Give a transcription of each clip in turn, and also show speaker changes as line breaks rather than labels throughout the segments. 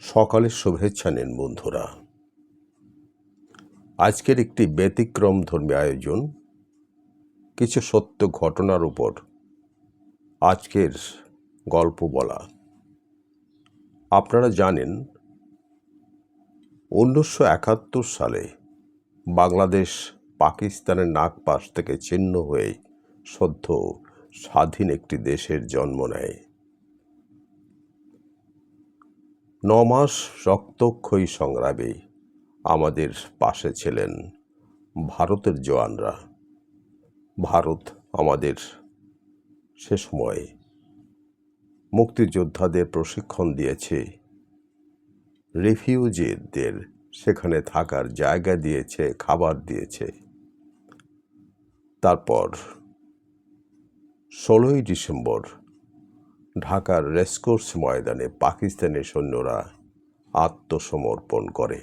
সকালের শুভেচ্ছা নিন বন্ধুরা। আজকের একটি ব্যতিক্রম ধর্মী আয়োজন। কিছু সত্য ঘটনার উপর আজকের গল্প বলা। আপনারা জানেন, উনিশশো একাত্তর সালে বাংলাদেশ পাকিস্তানের নাগপাশ থেকে ছিন্ন হয়ে সদ্য স্বাধীন একটি দেশের জন্ম নেয়। ন মাস রক্তক্ষয়ী সংগ্রামে আমাদের পাশে ছিলেন ভারতের জওয়ানরা। ভারত আমাদের সে সময় মুক্তিযোদ্ধাদের প্রশিক্ষণ দিয়েছে। রিফিউজিদের সেখানে থাকার জায়গা দিয়েছে, খাবার দিয়েছে। তারপর ষোলোই ডিসেম্বর ঢাকার রেসকোর্স ময়দানে পাকিস্তানি সৈন্যরা আত্মসমর্পণ করে।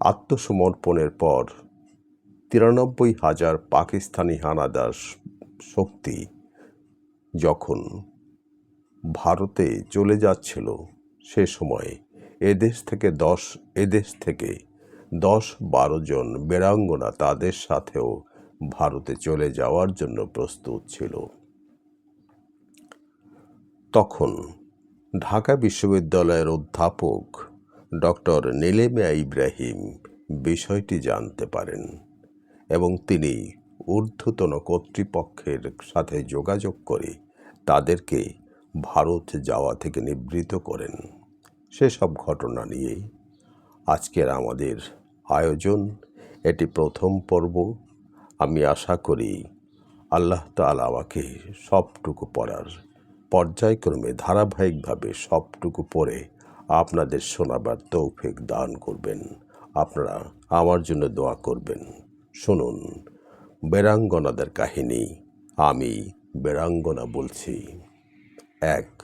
আত্মসমর্পণের পর তিরানব্বই হাজার পাকিস্তানি হানাদার শক্তি যখন ভারতে চলে যাচ্ছিল, সে সময় এদেশ থেকে দশ, এদেশ থেকে দশ বারো জন বীরাঙ্গনা তাদের সাথেও ভারতে চলে যাওয়ার জন্য প্রস্তুত ছিল। তখন ঢাকা বিশ্ববিদ্যালয়ের অধ্যাপক ডক্টর নীলেমিয়া ইব্রাহিম বিষয়টি জানতে পারেন এবং তিনি ঊর্ধ্বতন কর্তৃপক্ষের সাথে যোগাযোগ করে তাদেরকে ভারত যাওয়া থেকে নিবৃত করেন। সেসব ঘটনা নিয়ে আজকের আমাদের আয়োজন, এটি প্রথম পর্ব। আমি আশা করি আল্লাহ তাআলা আমাকে সবটুকু পড়ার পর্যায়ক্রমে ধারাবাহিকভাবে সবটুকু পড়ে আপনাদের শোনাবার তৌফিক দান করবেন। আপনারা আমার জন্য দোয়া করবেন। শুনুন, বেরাঙ্গনাদের কাহিনী, আমি বেরাঙ্গনা বলছি। এক,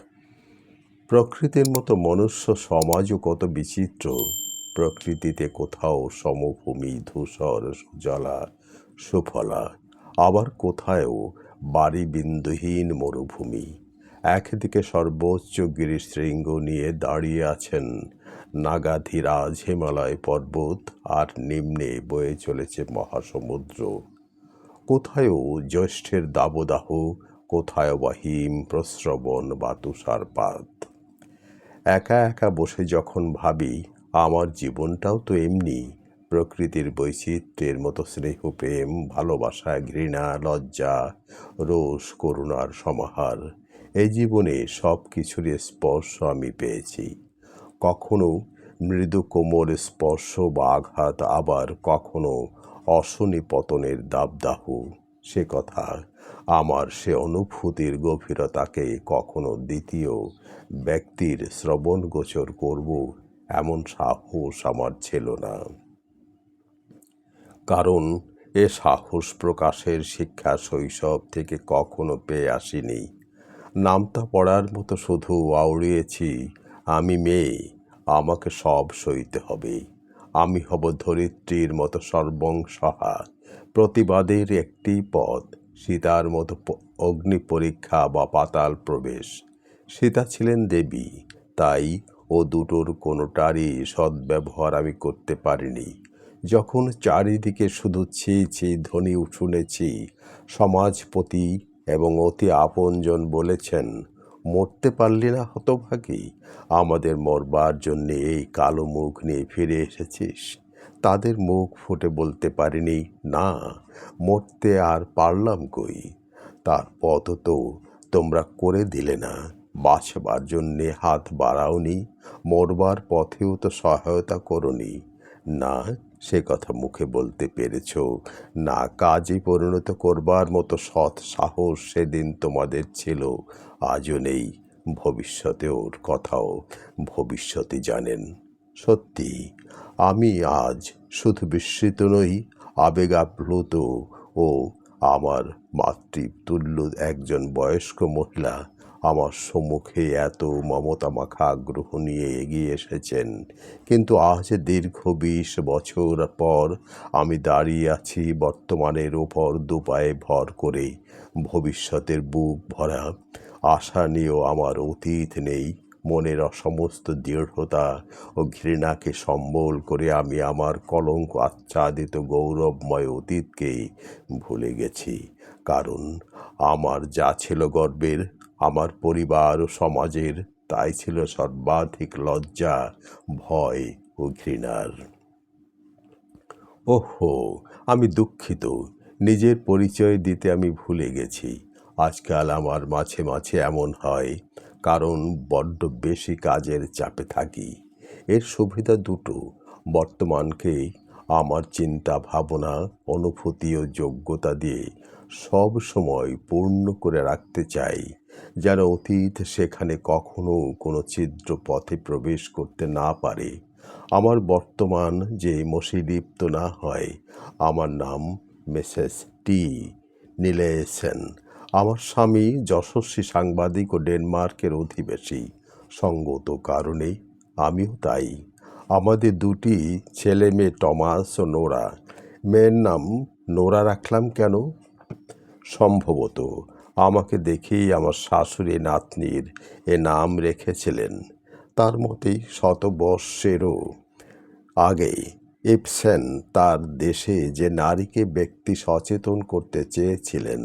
প্রকৃতির মতো মনুষ্য সমাজও কত বিচিত্র। প্রকৃতিতে কোথাও সমভূমি, ধূসর জলা সুফলা, আবার কোথাও বাড়ি বিন্দুহীন মরুভূমি। একদিকে সর্বোচ্চ গিরিশৃঙ্গ নিয়ে দাঁড়িয়ে আছেন নাগাধিরাজ হিমালয় পর্বত আর নিম্নে বয়ে চলেছে মহাসমুদ্র। কোথায়ও জ্যৈষ্ঠের দাবদাহ কোথায় বা হিম প্রস্রবণ বা তুষারপাত। একা একা বসে যখন ভাবি, আমার জীবনটাও তো এমনি, প্রকৃতির বৈচিত্র্যের মতো স্নেহ, প্রেম, ভালোবাসা, ঘৃণা, লজ্জা, রোষ, করুণার সমাহার। এই জীবনে সব কিছুরই স্পর্শ আমি পেয়েছি। কখনো মৃদু কোমর স্পর্শ বা আঘাত, আবার কখনো অশনি পতনের দাবদাহ। সে কথা আমার, সে অনুভূতির গভীরতাকে কখনো দ্বিতীয় ব্যক্তির শ্রবণ গোচর করব এমন সাহস আমার ছিল না। কারণ এ সাহস প্রকাশের শিক্ষা শৈশব থেকে কখনো পেয়ে আসিনি। নামতা পড়ার মতো শুধু আউড়িয়েছি আমি মেয়ে, আমাকে সব সইতে হবে। আমি হব ধরিত্রীর মতো সর্বংসহা প্রতিবাদের একটি পথ, সীতার মতো অগ্নি পরীক্ষা বা পাতাল প্রবেশ। সীতা ছিলেন দেবী, তাই ও দুটোর কোনোটারই সদ্ব্যবহার আমি করতে পারিনি। যখন চারিদিকে শুধু ছি ছি ধ্বনি শুনেছি, সমাজপতি এবং অতি আপনজন বলেছেন, মরতে পারলি না হতভাগী, আমাদের মরবার জন্যে এই কালো মুখ নিয়ে ফিরে এসেছিস। তাদের মুখ ফুটে বলতে পারিনি, না, মরতে আর পারলাম কই? তার পথ তো তোমরা করে দিলে না, বাঁচবার জন্যে হাত বাড়াওনি, মরবার পথেও তো সহায়তা করনি। না সে কথা মুখে বলতে পেরেছ। না কাজে পরিণত করবার মতো সৎ সাহস সেদিন তোমাদের ছিল। আজও নেই ভবিষ্যতে ওর কথাও। ভবিষ্যতে জানেন। সত্যি, আমি আজ শুধু বিস্মিত নই, আবেগাপ্লুত ও আমার মাতৃতুল্য একজন বয়স্ক মহিলা। আমার সম্মুখে এত মমতা মাখা আগ্রহ নিয়ে এগিয়ে এসেছেন। কিন্তু আজ দীর্ঘ বিশ বছর পর আমি দাঁড়িয়ে আছি বর্তমানের ওপর দুপায়ে ভর করে ভবিষ্যতের বুক ভরা, আশা নিয়েও আমার অতীত নেই। মনের অসমস্ত দৃঢ়তা ও ঘৃণাকে সম্বল করে আমি আমার কলঙ্ক আচ্ছাদিত গৌরবময় অতীতকেই ভুলে গেছি। কারণ আমার যা ছিল গর্বের আমার পরিবার ও সমাজের, তাই ছিল সর্বাধিক লজ্জা, ভয় ও ঘৃণার। ওহো, আমি দুঃখিত। নিজের পরিচয় দিতে আমি ভুলে গেছি। আজকাল আমার মাঝে মাঝে এমন হয়, কারণ বড্ড বেশি কাজের চাপে থাকি। এর সুবিধা দুটো। বর্তমানকে আমার চিন্তা, ভাবনা, অনুভূতি ও যোগ্যতা দিয়ে সব সময় পূর্ণ করে রাখতে চাই। যেন অতীত সেখানে কখনো কোনো ছিদ্র পথে প্রবেশ করতে না পারে। আমার বর্তমান যে মসিলিপ্ত না হয়, আমার নাম মিসেস টি নীলেসেন। আমার স্বামী যশস্বী সাংবাদিক ও ডেনমার্কের অধিবেশী সঙ্গত কারণে আমিও তাই। আমাদের দুটি ছেলে মেয়ে টমাস ও নোরা। মেয়ের নাম নোরা রাখলাম কেন? সম্ভবত আমাকে দেখেই আমার শাশুড়ি নাতনির এ নাম রেখেছিলেন। তার মতেই শতবর্ষেরও আগে ইপসেন তার দেশে যে নারীকে ব্যক্তি সচেতন করতে চেয়েছিলেন,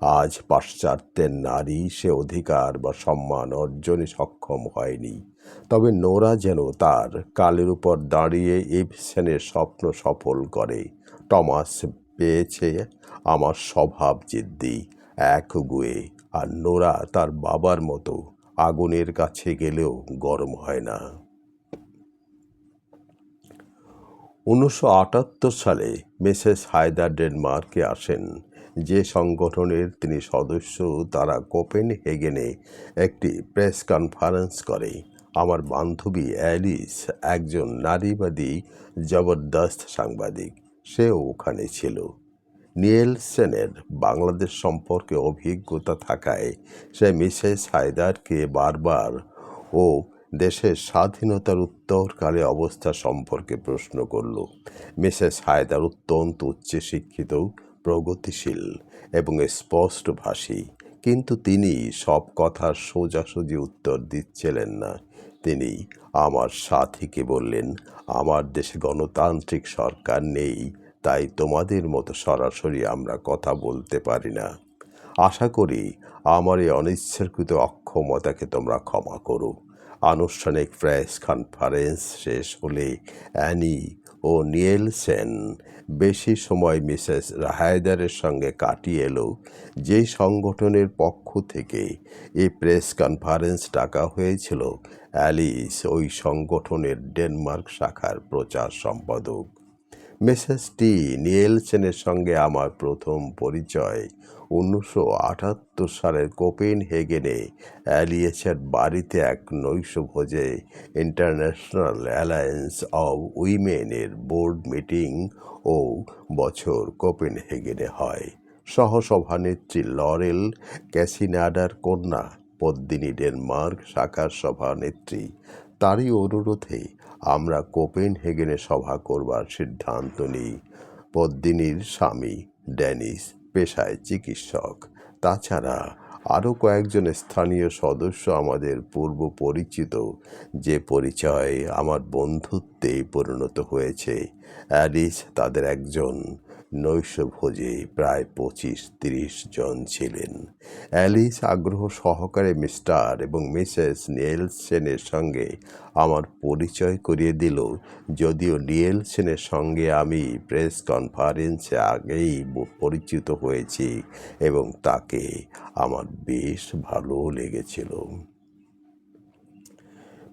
আজ পাশ্চাত্যের নারী সে অধিকার বা সম্মান অর্জনে সক্ষম হয়নি। তবে নোরা যেন তার কালের উপর দাঁড়িয়ে ইপসেনের স্বপ্ন সফল করে। টমাস পেয়েছে আমার স্বভাব জিদ্দি এক গুয়ে আর নোরা তার বাবার মতো আগুনের কাছে গেলেও গরম হয় না। উনিশশো আটাত্তর সালে মিসেস হায়দার ডেনমার্কে আসেন। যে সংগঠনের তিনি সদস্য, তারা কোপেন হেগেনে একটি প্রেস কনফারেন্স করে। আমার বান্ধবী অ্যালিস একজন নারীবাদী, জবরদস্ত সাংবাদিক, সেও ওখানে ছিল। নিয়েলসেনের বাংলাদেশ সম্পর্কে অভিজ্ঞতা থাকায় সে মিসেস হায়দারকে বারবার ও দেশের স্বাধীনতার উত্তরকালে অবস্থা সম্পর্কে প্রশ্ন করল। মিসেস হায়দার অত্যন্ত উচ্চশিক্ষিত, প্রগতিশীল এবং স্পষ্টভাষী, কিন্তু তিনি সব কথার সোজাসুজি উত্তর দিচ্ছিলেন না। তিনি আমার সাথীকে বললেন, আমার দেশে গণতান্ত্রিক সরকার নেই তাই তোমাদের মতো সরাসরি আমরা কথা বলতে পারি না। আশা করি আমার এই অনিচ্ছাকৃত অক্ষমতাকে তোমরা ক্ষমা করো। আনুষ্ঠানিক প্রেস কনফারেন্স শেষ হলে অ্যানি ও নিয়েলসেন বেশি সময় মিসেস রাহায়দারের সঙ্গে কাটিয়ে এলো যে সংগঠনের পক্ষ থেকে এই প্রেস কনফারেন্স ডাকা হয়েছিল। অ্যালিস ওই সংগঠনের ডেনমার্ক শাখার প্রচার সম্পাদক। মিসেস টি নিয়েলসেনের সঙ্গে আমার প্রথম পরিচয় উনিশশো আটাত্তর সালের কোপেন হেগেনে অ্যালিয়েসের বাড়িতে এক নৈশভোজে ইন্টারন্যাশনাল অ্যালায়েন্স অব উইমেনের বোর্ড মিটিং ও বছর কোপেন হেগেনে হয়। সহসভানেত্রী লরেল ক্যাসিনাডার কন্যা পদ্মিনী ডেনমার্ক শাখার সভানেত্রী। তারই অনুরোধে আমরা কোপেন হেগেনে সভা করবার সিদ্ধান্ত নিই। পদ্মিনীর স্বামী ড্যানিস পেশায় চিকিৎসক। তাছাড়া আরও কয়েকজন স্থানীয় সদস্য আমাদের পূর্ব পরিচিত, যে পরিচয় আমার বন্ধুত্বে পরিণত হয়েছে। অ্যালিস তাদের একজন নৈশভোজে, প্রায় পঁচিশ তিরিশ জন ছিলেন। অ্যালিস আগ্রহ সহকারে মিস্টার এবং মিসেস নিয়েলসেনের সঙ্গে আমার পরিচয় করিয়ে দিল। যদিও নিয়েলসেনের সঙ্গে আমি প্রেস কনফারেন্সে আগেই পরিচিত হয়েছি এবং তাকে আমার বেশ ভালো লেগেছিল।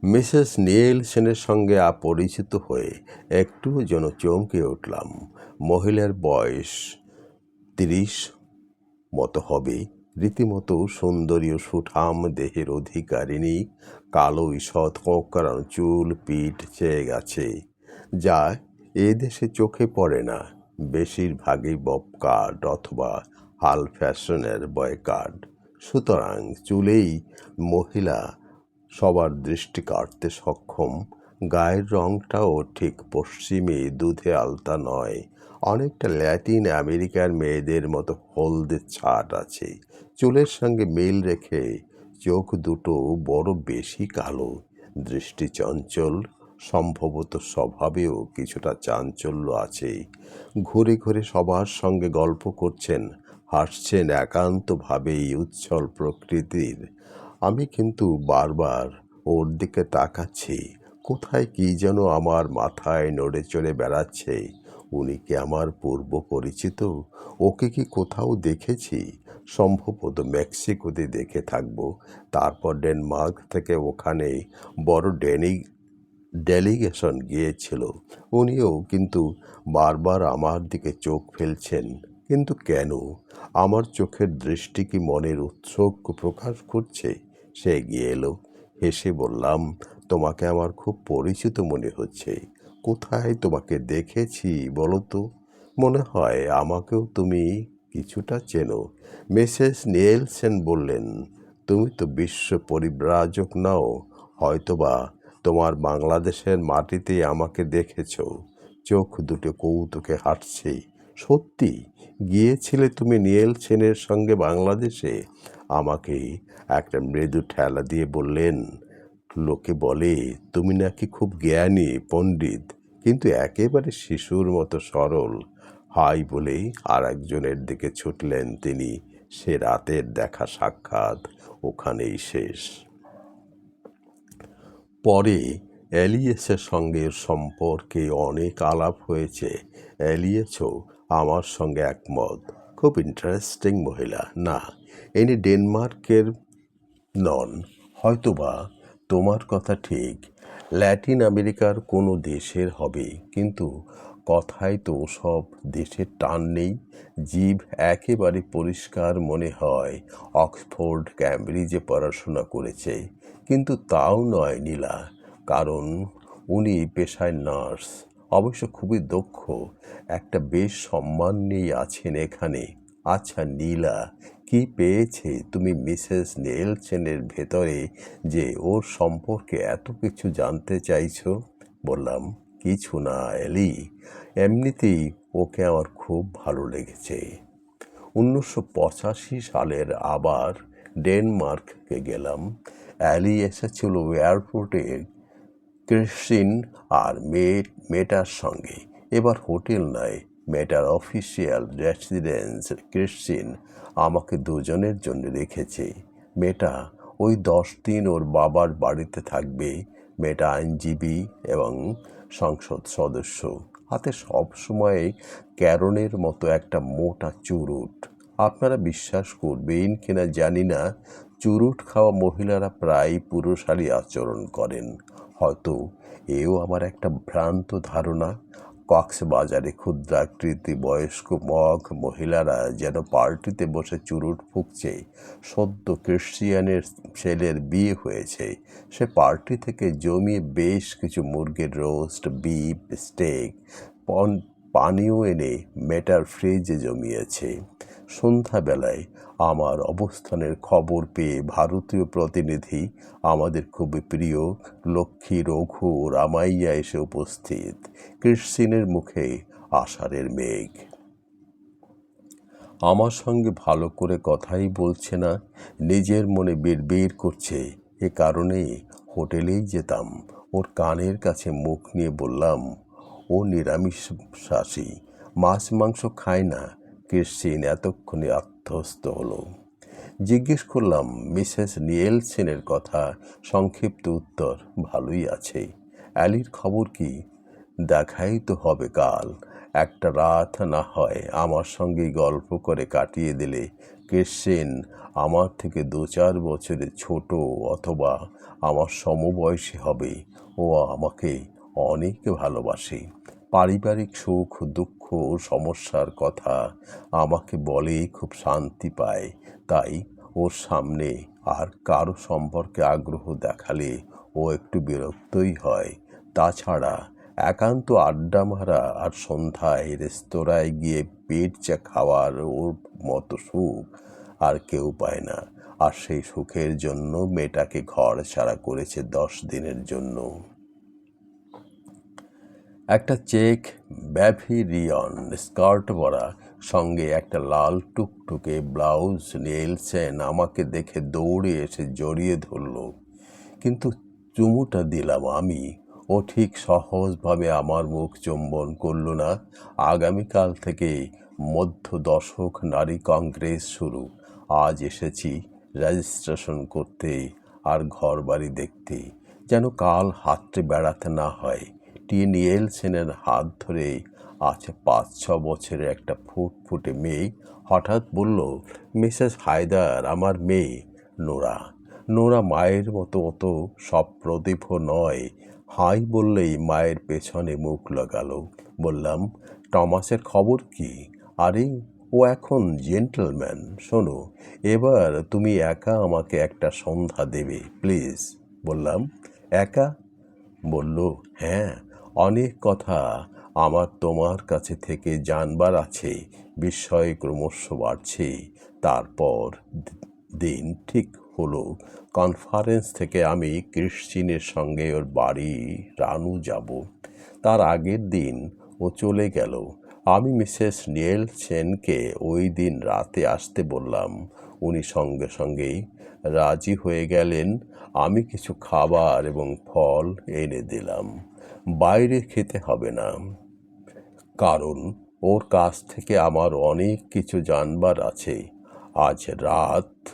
মিসেস নিয়েলসেনের সঙ্গে আ- পরিচিত হয়ে একটু যেন চমকে উঠলাম। মহিলার বয়স তিরিশ, মতো হবে। রীতিমতো সুন্দরী ও সুঠাম দেহের অধিকারিণী। কালো ঈষৎ কোঁকড়ানো চুল, পিঠ চেয়ে গেছে। যা এ দেশে চোখে পড়ে না। বেশিরভাগই বব কার্ড অথবা হাল ফ্যাশনের বয় কার্ড। সুতরাং চুলেই মহিলা সবার দৃষ্টি কাটতে সক্ষম। গায়ের রংটাও ঠিক পশ্চিমে দুধে আলতা নয়। অনেকটা ল্যাটিন আমেরিকার মেয়েদের মতো হলদে ছাট আছে। চুলের সঙ্গে মিল রেখে চোখ দুটো বড় বেশি কালো। দৃষ্টি চঞ্চল, সম্ভবত স্বভাবেও কিছুটা চাঞ্চল্য আছে। ঘুরে ঘুরে সবার সঙ্গে গল্প করছেন, হাসছেন একান্তভাবেই উচ্ছল প্রকৃতির। আমি কিন্তু বারবার ওর দিকে তাকাচ্ছি। কোথায় কি যেন আমার মাথায় নড়ে চড়ে বেড়াচ্ছে। উনি কি আমার পূর্ব পরিচিত? ওকে কি কোথাও দেখেছি? সম্ভবত মেক্সিকোতে দেখে থাকব। তারপর ডেনমার্ক থেকে ওখানে বড় ডেনি, ডেলিগেশন গিয়েছিল। উনিও কিন্তু বারবার আমার দিকে চোখ ফেলছেন। কিন্তু কেন? আমার চোখের দৃষ্টি কি মনের উৎসুক প্রকাশ করছে? সে এগিয়ে এলো। হেসে বললাম, তোমাকে আমার খুব পরিচিত মনে হচ্ছে। কোথায় তোমাকে দেখেছি বলো তো? মনে হয় আমাকেও তুমি কিছুটা চেনো। মিসেস নিয়েলসেন বললেন, তুমি তো বিশ্ব পরিব্রাজক নাও, হয়তোবা তোমার বাংলাদেশের মাটিতে আমাকে দেখেছ। চোখ দুটো কৌতুকে হাঁটছে। সত্যি গিয়েছিলে তুমি নিয়েল সেনের সঙ্গে বাংলাদেশে? আমাকে একটা মৃদু ঠেলা দিয়ে বললেন, লোকে বলে তুমি নাকি খুব জ্ঞানী পণ্ডিত, কিন্তু একেবারে শিশুর মতো সরল। হাই বলেই আর একজনের দিকে ছুটলেন তিনি। সে রাতের দেখা সাক্ষাৎ, ওখানেই শেষ। পরে এলিয়েসের সঙ্গে সম্পর্কে অনেক আলাপ হয়েছে। এলিয়েসও আমার সঙ্গে একমত। খুব ইন্টারেস্টিং মহিলা। না, ইনি ডেনমার্কের নন। হয়তোবা তোমার কথা ঠিক। ল্যাটিন আমেরিকার কোনো দেশের হবে, কিন্তু কথায় তো সব দেশের টান নেই। জীব একেবারে পরিষ্কার মনে হয়, অক্সফোর্ড, ক্যামব্রিজে পড়াশোনা করেছে। কিন্তু তাও নয় নীলা, কারণ উনি পেশায় নার্স। অবশ্য খুবই দক্ষ। একটা বেশ সম্মান নিয়ে আছেন এখানে। আচ্ছা নীলা, কি পেয়েছে তুমি মিসেস নেলসেনের ভেতরে যে ওর সম্পর্কে এত কিছু জানতে চাইছো? বললাম, কিছু না, এলি। এমনিতেই ওকে আমার খুব ভালো লেগেছে। উনিশশো পঁচাশি সালের আবার ডেনমার্ককে গেলাম। অ্যালি এসেছিল এয়ারপোর্টে ক্রিস্টিন আর মেয়ে, মেয়েটার সঙ্গে। এবার হোটেল নয় মেয়েটার অফিসিয়াল রেসিডেন্স ক্রিস্টিন আমাকে দুজনের জন্য রেখেছে। মেয়েটা ওই দশ দিন ওর বাবার বাড়িতে থাকবে। মেয়েটা আইনজীবী এবং সংসদ সদস্য। হাতে সবসময় ক্যারনের মতো একটা মোটা চুরুট। আপনারা বিশ্বাস করবেন কিনা জানি না। চুরুট খাওয়া মহিলারা প্রায় পুরুষালী আচরণ করেন। হয়তো এও আমার একটা ভ্রান্ত ধারণা। কক্সবাজারে ক্ষুদ্রাকৃতি বয়স্ক মগ মহিলারা যেন পার্টিতে বসে চুরুট ফুঁকছে। সদ্য ক্রিশ্চিয়ানের ছেলের বিয়ে হয়েছে। সে পার্টি থেকে জমিয়ে বেশ কিছু মুরগির রোস্ট, বিফ, স্টেক, পন, পানীয় এনে মেটার ফ্রিজে জমিয়েছে। সন্ধ্যাবেলায় আমার অবস্থানের খবর পেয়ে ভারতীয় প্রতিনিধি আমাদের খুবই প্রিয় লক্ষ্মী রঘু রামাইয়া এসে উপস্থিত। ক্রিশ্চিনের মুখে আষাঢ়ের মেঘ। আমার সঙ্গে ভালো করে কথাই বলছে না, নিজের মনে বিড়বিড় করছে। এ কারণে হোটেলেই যেতাম। ওর কানের কাছে মুখ নিয়ে বললাম, ও নিরামিষাসী মাছ মাংস খায় না ক্রিশ্চিন এতক্ষণে আত্মস্থ হলো। জিজ্ঞেস করলাম, মিসেস নিয়েলসেনের কথা সংক্ষিপ্ত উত্তর ভালোই আছে। অ্যালির খবর কি? দেখাই তো হবে কাল। একটা রাত না হয় আমার সঙ্গে গল্প করে কাটিয়ে দিলে। ক্রিশ্চিন আমার থেকে দু চার বছরের ছোট অথবা আমার সমবয়সী হবে। ও আমাকে অনেক ভালোবাসে। পারিবারিক সুখ, দুঃখ ও সমস্যার কথা আমাকে বলে খুব শান্তি পায়। তাই ওর সামনে আর কারও সম্পর্কে আগ্রহ দেখালে ও একটু বিরক্তই হয়। তাছাড়া একান্ত আড্ডা মারা আর সন্ধ্যায় রেস্তোরাঁয় গিয়ে পেট চা খাওয়ার ওর মতো সুখ আর কেউ পায় না। আর সেই সুখের জন্য মেয়েটাকে ঘর ছাড়া করেছে দশ দিনের জন্য। একটা চেক ব্যাভিরিয়ন, স্কার্ট পরা, সঙ্গে একটা লাল টুকটুকে ব্লাউজ নিয়েলসেন আমাকে দেখে দৌড়ে এসে জড়িয়ে ধরল। কিন্তু চুমুটা দিলাম আমি। ও ঠিক সহজভাবে আমার মুখ চুম্বন করল না। আগামীকাল থেকে মধ্য দশক নারী কংগ্রেস শুরু। আজ এসেছি রেজিস্ট্রেশন করতে আর ঘর বাড়ি দেখতে। যেন কাল হাতটে বেড়াতে না হয়। টি নিয়েলসেনের হাত ধরে আছে পাঁচ ছ বছরের একটা ফুটফুটে মেয়ে হঠাৎ বলল, মিসেস হায়দার, আমার মেয়ে, নোরা। নোরা মায়ের মতো অত সপ্রদীপ নয়। হাই বললেই মায়ের পেছনে মুখ লাগালো। বললাম, টমাসের খবর কি? আরে, ও এখন জেন্টলম্যান। শোনো, এবার তুমি একা আমাকে একটা সন্ধ্যা দেবে, প্লিজ। বললাম, একা? বলল হ্যাঁ। অনেক কথা আমার তোমার কাছে থেকে জানবার আছে বিস্ময় ক্রমশ বাড়ছে। তারপর দিন ঠিক হলো। কনফারেন্স থেকে আমি ক্রিশ্চিনের সঙ্গে ওর বাড়ি রানু যাব। তার আগের দিন ও চলে গেল। আমি মিসেস নিয়েল সেনকে ওই দিন রাতে আসতে বললাম। উনি সঙ্গে সঙ্গেই রাজি হয়ে গেলেন। আমি কিছু খাবার এবং ফল এনে দিলাম। বাইরে খেতে হবে না। কারণ ওর কাছ থেকে আমার অনেক কিছু জানবার আছে। আজ রাত,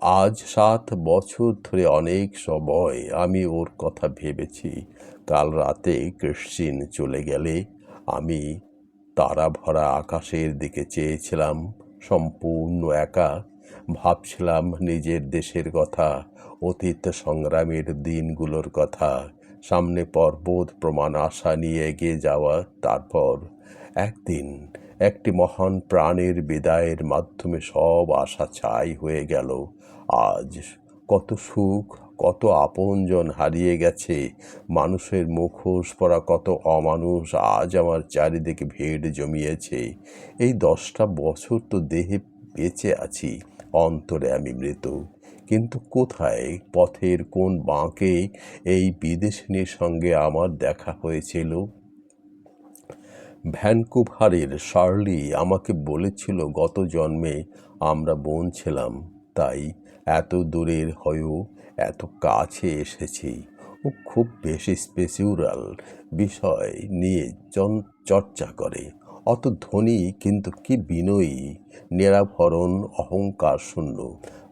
আজ সাত বছর ধরে অনেক সময় আমি ওর কথা ভেবেছি। কাল রাতে ক্রিশ্চিন চলে গেলে আমি তারা ভরা আকাশের দিকে চেয়েছিলাম, সম্পূর্ণ একা। ভাবছিলাম নিজের দেশের কথা, অতীত সংগ্রামের দিনগুলোর কথা সামনে পর্বত, প্রমাণ, আশা নিয়ে এগিয়ে যাওয়া। তারপর একদিন একটি মহান প্রাণের বিদায়ের মাধ্যমে সব আশা ছাই হয়ে গেল। আজ কত সুখ, কত আপনজন হারিয়ে গেছে। মানুষের মুখোশ পরা কত অমানুষ আজ আমার চারিদিকে ভিড় জমিয়েছে। এই দশটা বছর তো দেহে বেঁচে আছি, অন্তরে আমি মৃত। কিন্তু কোথায়? পথের কোন বাঁকে এই বিদেশিনীর সঙ্গে আমার দেখা হয়েছিল? ভ্যানকুভারের শার্লি আমাকে বলেছিল, গত জন্মে আমরা বোন ছিলাম, তাই এত দূরের হয়েও এত কাছে এসেছি। ও খুব বেশি স্পেসিউরাল বিষয় নিয়ে চর্চা করে। অত ধনী, কিন্তু কি বিনয়ী, নিরাভরণ, অহংকার শূন্য।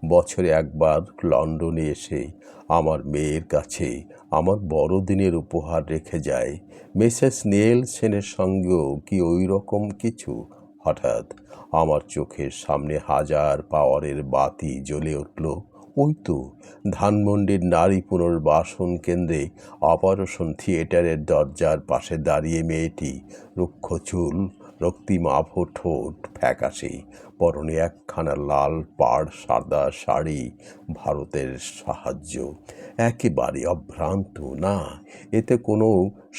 বছরে একবার লন্ডনে এসে আমার মেয়ের কাছে আমার বড়দিনের উপহার রেখে যায়। মিসেস নেল সেনের সঙ্গেও কি ওই রকম কিছু? হঠাৎ আমার চোখের সামনে হাজার পাওয়ারের বাতি জ্বলে উঠল। ওই তো ধানমন্ডির নারী পুনর্বাসন কেন্দ্রে অপারেশন থিয়েটারের দরজার পাশে দাঁড়িয়ে মেয়েটি রুক্ষ চুল রক্তিমাভ ঠোঁট ফ্যাকাশে, পরনে একখানা লাল পাড় সাদা শাড়ি ভারতের সাহায্য। একেবারে অভ্রান্ত, না, এতে কোনো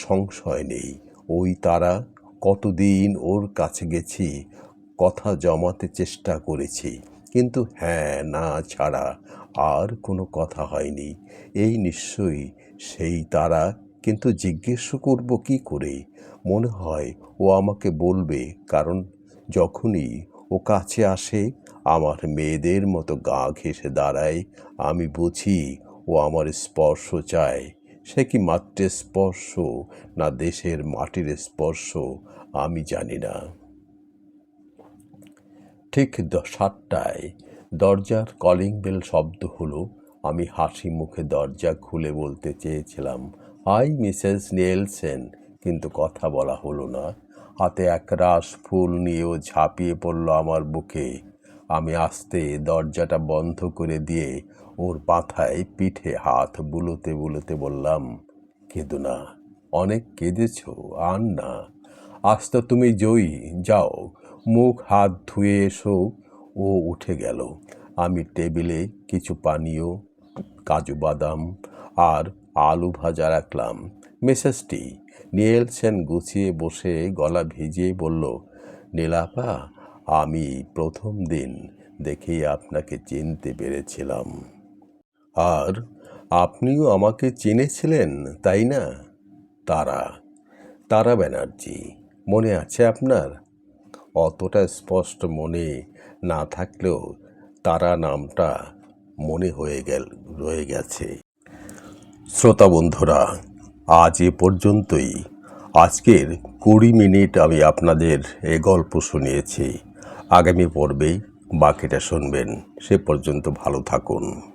সংশয় নেই। ওই তারা কতদিন ওর কাছে গেছি, কথা জমাতে চেষ্টা করেছি, কিন্তু হ্যাঁ না ছাড়া আর কোনো কথা হয়নি। এই নিশ্চয়ই সেই তারা কিন্তু জিজ্ঞেস করব কি করে? মনে হয় ও আমাকে বলবে, কারণ যখনই ও কাছে আসে, আমার মেয়েদের মতো গা ঘেঁষে দাঁড়ায়। আমি বুঝি ও আমার স্পর্শ চায়। সে কি মাত্রের স্পর্শ না দেশের মাটির স্পর্শ? আমি জানি না। ঠিক সাতটায় দরজার কলিং বেল শব্দ হলো। আমি হাসি মুখে দরজা খুলে বলতে চেয়েছিলাম হাই মিসেস নিয়েলসেন কিন্তু কথা বলা হলো না। হাতে এক রাস ফুল নিয়েও ঝাঁপিয়ে পড়ল আমার বুকে। আমি আস্তে দরজাটা বন্ধ করে দিয়ে ওর মাথায় পিঠে হাত বুলোতে বুলোতে বললাম, কেঁদো না, অনেক কেঁদেছ, আর না। আজ তো তুমি জয়ী, যাও। মুখ হাত ধুয়ে এসো। ও উঠে গেল। আমি টেবিলে কিছু পানীয়, কাজু বাদাম আর আলু ভাজা রাখলাম। মিসেসটি নিয়েলসেন গুছিয়ে বসে গলা ভিজিয়ে বলল নীলাপা আমি প্রথম দিন দেখেই আপনাকে চিনতে পেরেছিলাম। আর আপনিও আমাকে চিনেছিলেন, তাই না? তারা তারা ব্যানার্জি, মনে আছে আপনার? অতটা স্পষ্ট মনে না থাকলেও তারা নামটা মনে হয়ে গেল, রয়ে গেছে। শ্রোতা বন্ধুরা, আজ এ পর্যন্তই। আজকের কুড়ি মিনিট আমি আপনাদের এ গল্প শুনিয়েছি। আগামী পর্বেই বাকিটা শুনবেন। সে পর্যন্ত ভালো থাকুন।